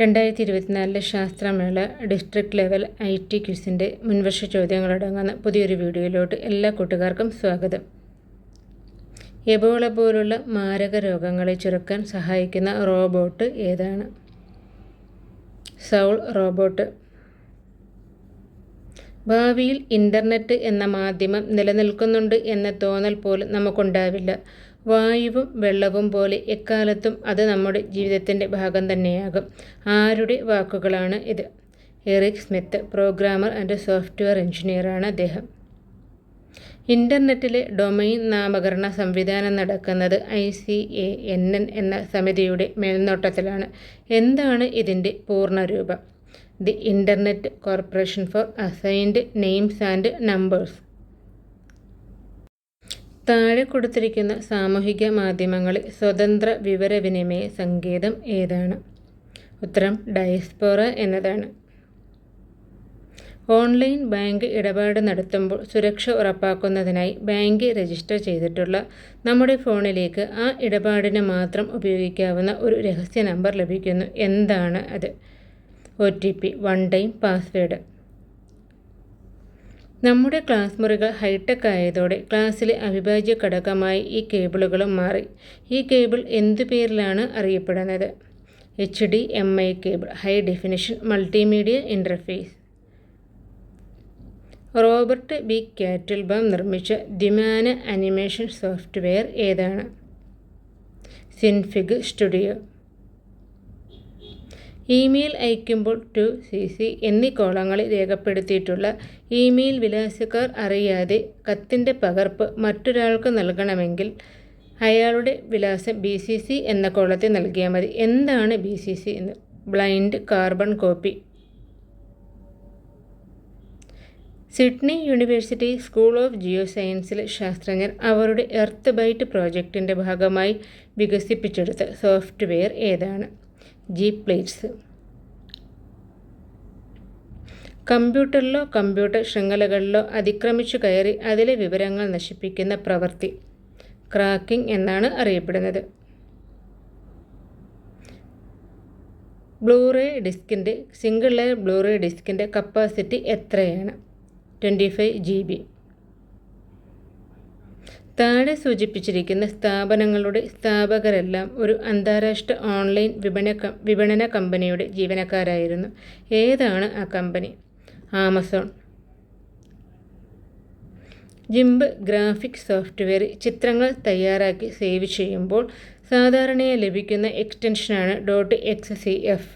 രണ്ടായിരത്തി ഇരുപത്തിനാലിലെ ശാസ്ത്രമേള ഡിസ്ട്രിക്ട് ലെവൽ ഐ ടി ക്വിസിന്റെ മുൻവർഷ ചോദ്യങ്ങളടങ്ങുന്ന പുതിയൊരു വീഡിയോയിലോട്ട് എല്ലാ കൂട്ടുകാർക്കും സ്വാഗതം. എബോള പോലുള്ള മാരക രോഗങ്ങളെ ചുരുക്കാൻ സഹായിക്കുന്ന റോബോട്ട് ഏതാണ്? Soul robot. ഭാവിയിൽ ഇന്റർനെറ്റ് എന്ന മാധ്യമം നിലനിൽക്കുന്നുണ്ട് എന്ന തോന്നൽ പോലും നമുക്കുണ്ടാവില്ല. വായുവും വെള്ളവും പോലെ എക്കാലത്തും അത് നമ്മുടെ ജീവിതത്തിന്റെ ഭാഗം തന്നെയാകും. ആരുടെ വാക്കുകളാണ് ഇത്? Eric Smith programmer and software എഞ്ചിനീയറാണ് അദ്ദേഹം. ഇന്റർനെറ്റിലെ ഡൊമൈൻ നാമകരണ സംവിധാനം നടക്കുന്നത് I C A N N എന്ന സമിതിയുടെ മേൽനോട്ടത്തിലാണ്. എന്താണ് ഇതിന്റെ പൂർണരൂപം? The internet corporation for assigned names and numbers. താഴെ കൊടുത്തിരിക്കുന്ന സാമൂഹിക മാധ്യമങ്ങളിൽ സ്വതന്ത്ര വിവരവിനിമയ സങ്കേതം ഏതാണ്? ഉത്തരം ഡയസ്പോറ എന്നതാണ്. ഓൺലൈൻ ബാങ്ക് ഇടപാട് നടത്തുമ്പോൾ സുരക്ഷ ഉറപ്പാക്കുന്നതിനായി ബാങ്ക് രജിസ്റ്റർ ചെയ്തിട്ടുള്ള നമ്മുടെ ഫോണിലേക്ക് ആ ഇടപാടിന് മാത്രം ഉപയോഗിക്കാവുന്ന ഒരു രഹസ്യ നമ്പർ ലഭിക്കുന്നു. എന്താണ് അത്? O T P one time password. നമ്മുടെ ക്ലാസ് മുറികൾ ഹൈടെക് ആയതോടെ ക്ലാസ്സിലെ അവിഭാജ്യ ഘടകമായി ഈ കേബിളുകളും മാറി. ഈ കേബിൾ എന്തു പേരിലാണ് അറിയപ്പെടുന്നത്? H D M I cable. High definition multimedia interface Robert B Quattlebaum നിർമ്മിച്ച ദ്വിമാന അനിമേഷൻ സോഫ്റ്റ്വെയർ ഏതാണ്? Synfig Studio. ഇമെയിൽ അയക്കുമ്പോൾ ടു സി സി എന്നീ കോളങ്ങളിൽ രേഖപ്പെടുത്തിയിട്ടുള്ള ഇമെയിൽ വിലാസക്കാർ അറിയാതെ കത്തിന്റെ പകർപ്പ് മറ്റൊരാൾക്ക് നൽകണമെങ്കിൽ അയാളുടെ വിലാസം ബി സി സി എന്ന കോളത്തിൽ നൽകിയാൽ മതി. എന്താണ് ബി സി സി എന്ന്? Blind carbon copy. Sydney university school of geo സയൻസിലെ ശാസ്ത്രജ്ഞർ അവരുടെ എർത്ത് ബൈറ്റ് പ്രോജക്റ്റിന്റെ ഭാഗമായി വികസിപ്പിച്ചെടുത്ത സോഫ്റ്റ്വെയർ ഏതാണ്? ജി പ്ലേറ്റ്സ് കമ്പ്യൂട്ടറിലോ കമ്പ്യൂട്ടർ ശൃംഖലകളിലോ അതിക്രമിച്ചു കയറി അതിലെ വിവരങ്ങൾ നശിപ്പിക്കുന്ന പ്രവൃത്തി. ക്രാക്കിംഗ് എന്നാണ് അറിയപ്പെടുന്നത്. ബ്ലൂറേ ഡിസ്കിന്റെ സിംഗിൾ ലെയർ ബ്ലൂറേ ഡിസ്കിന്റെ കപ്പാസിറ്റി എത്രയാണ്? ട്വന്റി ഫൈവ് ജി ബി താഴെ സൂചിപ്പിച്ചിരിക്കുന്ന സ്ഥാപനങ്ങളുടെ സ്ഥാപകരെല്ലാം ഒരു അന്താരാഷ്ട്ര ഓൺലൈൻ വിപണന വിപണന കമ്പനിയുടെ ജീവനക്കാരായിരുന്നു. ഏതാണ് ആ company? Amazon. GIMP graphic software ചിത്രങ്ങൾ തയ്യാറാക്കി സേവ് ചെയ്യുമ്പോൾ സാധാരണയായി ലഭിക്കുന്ന എക്സ്റ്റൻഷനാണ് ഡോട്ട് എക്സ് സി എഫ്.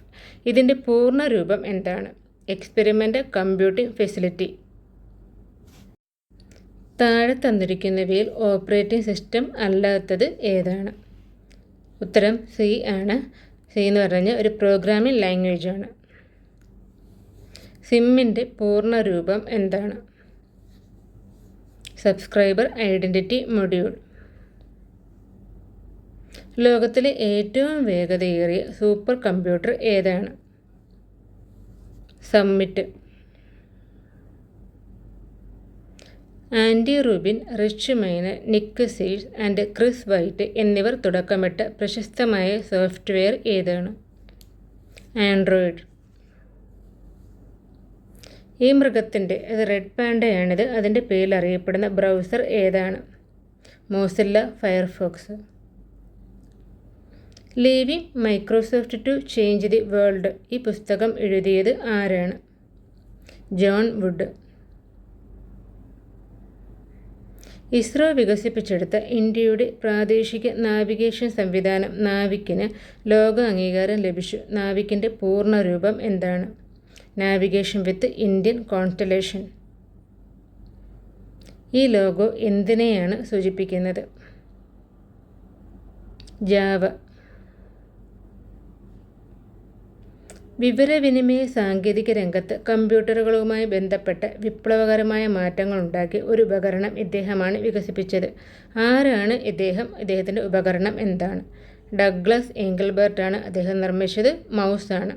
ഇതിന്റെ പൂർണ രൂപം എന്താണ്? Experiment computing facility. താഴെ തന്നിരിക്കുന്നവയിൽ ഓപ്പറേറ്റിംഗ് സിസ്റ്റം അല്ലാത്തത് ഏതാണ്? ഉത്തരം സി ആണ്. സി എന്ന് പറഞ്ഞ ഒരു പ്രോഗ്രാമിംഗ് ലാംഗ്വേജാണ് സിമ്മിന്റെ പൂർണ രൂപം എന്താണ്? Subscriber identity module. ലോകത്തിലെ ഏറ്റവും വേഗതയേറിയ സൂപ്പർ കമ്പ്യൂട്ടർ ഏതാണ്? Summit. Andy Rubin Rich Miner Nick Sears and Chris White എന്നിവർ തുടക്കമിട്ട പ്രശസ്തമായ സോഫ്റ്റ്വെയർ ഏതാണ്? ആൻഡ്രോയിഡ്. ഈ മൃഗത്തിന്റെ അത് റെഡ് പാൻഡയാണിത്. അതിന്റെ പേരിൽ അറിയപ്പെടുന്ന ബ്രൗസർ ഏതാണ്? Mozilla Firefox. Leaving Microsoft to change the world. ഈ പുസ്തകം എഴുതിയത് ആരാണ്? John would. ഇസ്രോ വികസിപ്പിച്ചെടുത്ത ഇന്ത്യയുടെ പ്രാദേശിക നാവിഗേഷൻ സംവിധാനം നാവിക്കിന് ലോക അംഗീകാരം ലഭിച്ചു. നാവിക്കിന്റെ പൂർണരൂപം എന്താണ്? Navigation with Indian constellation. ഈ ലോഗോ എന്തിനെയാണ് സൂചിപ്പിക്കുന്നത്? ജാവ. വിവരവിനിമയ സാങ്കേതിക രംഗത്ത് കമ്പ്യൂട്ടറുകളുമായി ബന്ധപ്പെട്ട വിപ്ലവകരമായ മാറ്റങ്ങൾ ഉണ്ടാക്കി ഒരു ഉപകരണം ഇദ്ദേഹമാണ് വികസിപ്പിച്ചത്. ആരാണ് ഇദ്ദേഹം? ഇദ്ദേഹത്തിന്റെ ഉപകരണം എന്താണ്? ഡഗ്ലസ് ആണ് അദ്ദേഹം നിർമ്മിച്ചത്. മൗസാണ്.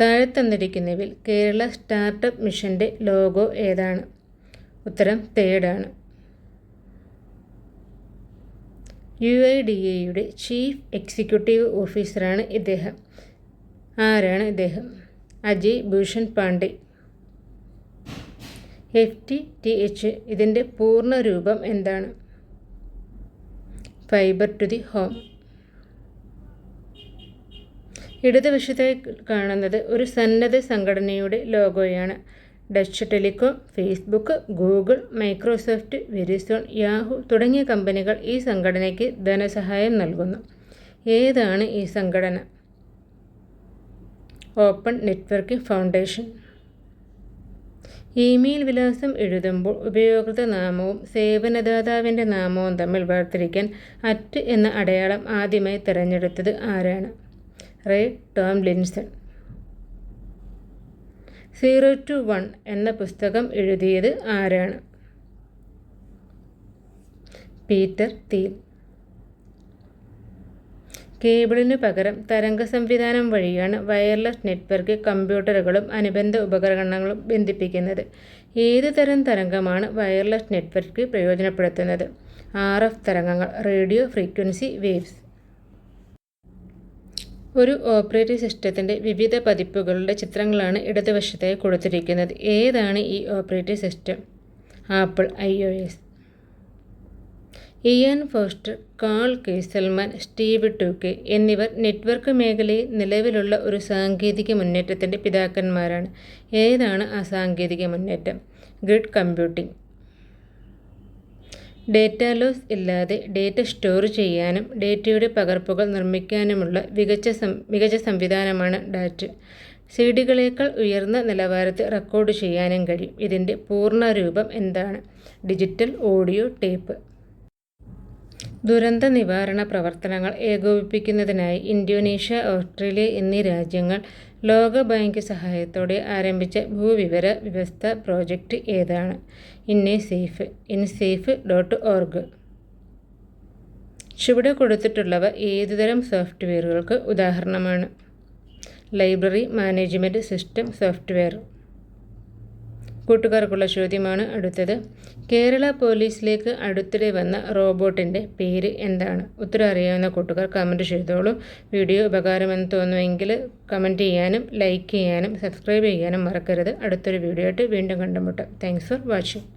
താഴെ തന്നിരിക്കുന്നവയിൽ കേരള സ്റ്റാർട്ടപ്പ് മിഷന്റെ ലോഗോ ഏതാണ്? ഉത്തരം തേർഡാണ്. യു ഐ ഡി എയുടെ ചീഫ് എക്സിക്യൂട്ടീവ് ഓഫീസറാണ് ഇദ്ദേഹം. ആരാണ് ഇദ്ദേഹം? Ajay Bhushan Pandey. F T T H ഇതിന്റെ പൂർണ രൂപം എന്താണ്? Fibre to the home. ഇടതുവശത്തായി കാണുന്നത് ഒരു സന്നദ്ധ സംഘടനയുടെ ലോഗോയാണ്. Deutsche Telekom Facebook Google Microsoft Verizon Yahoo തുടങ്ങിയ കമ്പനികൾ ഈ സംഘടനയ്ക്ക് ധനസഹായം നൽകുന്നു. ഏതാണ് ഈ സംഘടന? Open networking foundation. ഇമെയിൽ വിലാസം എഴുതുമ്പോൾ ഉപയോക്തൃ നാമവും സേവനദാതാവിന്റെ നാമവും തമ്മിൽ വേർതിരിക്കാൻ അറ്റ് എന്ന അടയാളം ആദ്യമായി തിരഞ്ഞെടുത്തത് ആരാണ്? Ray Tomlinson. Zero to one എന്ന പുസ്തകം എഴുതിയത് ആരാണ്? പീറ്റർ തീൽ. കേബിളിനു പകരം തരംഗ സംവിധാനം വഴിയാണ് വയർലെസ് നെറ്റ്വർക്ക് കമ്പ്യൂട്ടറുകളും അനുബന്ധ ഉപകരണങ്ങളും ബന്ധിപ്പിക്കുന്നത്. ഏത് തരം തരംഗമാണ് വയർലെസ് നെറ്റ്വർക്ക് പ്രയോജനപ്പെടുത്തുന്നത്? ആർ എഫ് തരംഗങ്ങൾ റേഡിയോ ഫ്രീക്വൻസി വേവ്സ്. ഒരു ഓപ്പറേറ്റിംഗ് സിസ്റ്റത്തിന്റെ വിവിധ പതിപ്പുകളുടെ ചിത്രങ്ങളാണ് ഇടതുവശത്തായി കൊടുത്തിരിക്കുന്നത്. ഏതാണ് ഈ operating system? Apple I O S. Ian Foster Carl Kesselman Steve Tuecke എന്നിവർ നെറ്റ്വർക്ക് മേഖലയിൽ നിലവിലുള്ള ഒരു സാങ്കേതിക മുന്നേറ്റത്തിന്റെ പിതാക്കന്മാരാണ്. ഏതാണ് ആ സാങ്കേതിക മുന്നേറ്റം? Grid computing. ഡേറ്റ ലോസ് ഇല്ലാതെ ഡേറ്റ സ്റ്റോർ ചെയ്യാനും ഡേറ്റയുടെ പകർപ്പുകൾ നിർമ്മിക്കാനുമുള്ള മികച്ച മികച്ച സംവിധാനമാണ് ഡാറ്റ്. സി ഡികളേക്കാൾ ഉയർന്ന നിലവാരത്തിൽ റെക്കോർഡ് ചെയ്യാനും കഴിയും. ഇതിന്റെ പൂർണ രൂപം എന്താണ്? Digital audio tape. ദുരന്ത നിവാരണ പ്രവർത്തനങ്ങൾ ഏകോപിപ്പിക്കുന്നതിനായി ഇന്തോനേഷ്യ ഓസ്ട്രേലിയ എന്നീ രാജ്യങ്ങൾ ലോകബാങ്ക് സഹായത്തോടെ ആരംഭിച്ച ഭൂവിവര വ്യവസ്ഥ പ്രോജക്റ്റ് ഏതാണ്? ഇന്നെ സേഫ് ഇൻസേഫ് ഡോട്ട് ഓർഗ്. ചുവടെ കൊടുത്തിട്ടുള്ളവ ഏതുതരം സോഫ്റ്റ്വെയറുകൾക്ക് ഉദാഹരണമാണ്? Library management system software. കൂട്ടുകാർക്കുള്ള ചോദ്യമാണ് അടുത്തത്. കേരള പോലീസിലേക്ക് അടുത്തിടെ വന്ന റോബോട്ടിന്റെ പേര് എന്താണ്? ഉത്തരം അറിയാവുന്ന കൂട്ടുകാർ കമന്റ് ചെയ്തോളൂ. വീഡിയോ ഉപകാരമെന്ന് തോന്നുമെങ്കിൽ കമന്റ് ചെയ്യാനും ലൈക്ക് ചെയ്യാനും സബ്സ്ക്രൈബ് ചെയ്യാനും മറക്കരുത്. അടുത്തൊരു വീഡിയോ ആയിട്ട് വീണ്ടും കണ്ടുമുട്ടാം. Thanks for watching